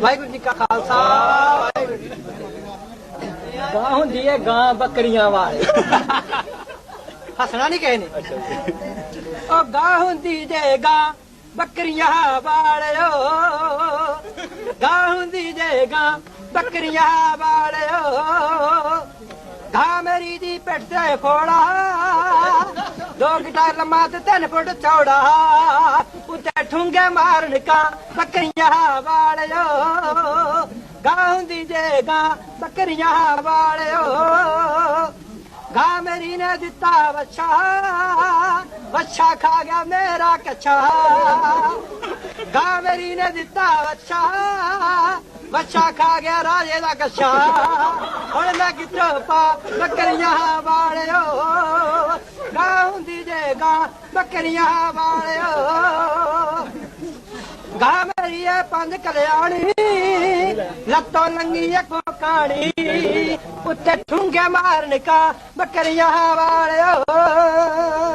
ਵਾਹਿਗੁਰੂ ਜੀ ਕਾ ਖਾਲਸਾ ਵਾਹਿਗੁਰੂ ਜੀ। ਗਾਂ ਹੁੰਦੀ ਹੈ ਗਾਂ ਬੱਕਰੀਆਂ ਵਾਲੇ। ਹੱਸਣਾ ਨਹੀਂ ਕਿਸੇ ਨੇ? ਉਹ ਗਾਂ ਹੁੰਦੀ ਜੇ ਗਾਂ ਬੱਕਰੀਆਂ ਵਾਲਿਓ। ਗਾਂ ਹੁੰਦੀ ਜੇ ਗਾਂ ਬੱਕਰੀਆਂ ਵਾਲਿਓ। ਗਾਂ ਮੇਰੀ ਦੀ ਪਿੱਠ ਤੇ ਫੋੜਾ ਦੋ ਗਿਟਾਰ ਲੰਮਾ ਤੇ ਤਿੰਨ ਫੁੱਟ ਚੌੜਾ। ਠੁੰਗੇ ਮਾਰਨ ਕਾ ਬੱਕਰੀਆਂ ਵਾਲਿਓ, ਗਾਂ ਹੁੰਦੀ ਜੇ ਗਾਂ ਬੱਕਰੀਆਂ ਵਾਲਿਓ। ਗਾ ਮੇਰੀ ਨੇ ਦਿੱਤਾ ਵੱਛਾ ਵੱਛਾ ਖਾ ਗਿਆ ਮੇਰਾ ਕੱਛਾ। ਗਾ ਮੇਰੀ ਨੇ ਦਿੱਤਾ ਵੱਛਾ ਵੱਛਾ ਖਾ ਗਿਆ ਰਾਜੇ ਦਾ ਕੱਛਾ। ਹੁਣ ਮੈਂ ਕਿੱਥੋਂ ਪਾ ਬੱਕਰੀਆਂ ਵਾਲਿਓ, ਗਾਂ ਹੁੰਦੀ ਜੇ ਗਾਂ ਬੱਕਰੀਆਂ ਵਾਲਿਓ। ਗਾਂ ਮੇਰੀ ਹੈ ਪੰਜ ਕਲਿਆਣੀ ਲੱਤੋਂ ਲੰਗੀ ਇੱਕ ਕੋਕਾਣੀ, ਉੱਤੇ ਠੁੰਗੇ ਮਾਰਨ ਕਾ ਬੱਕਰੀਆਂ ਵਾਲਿਓ।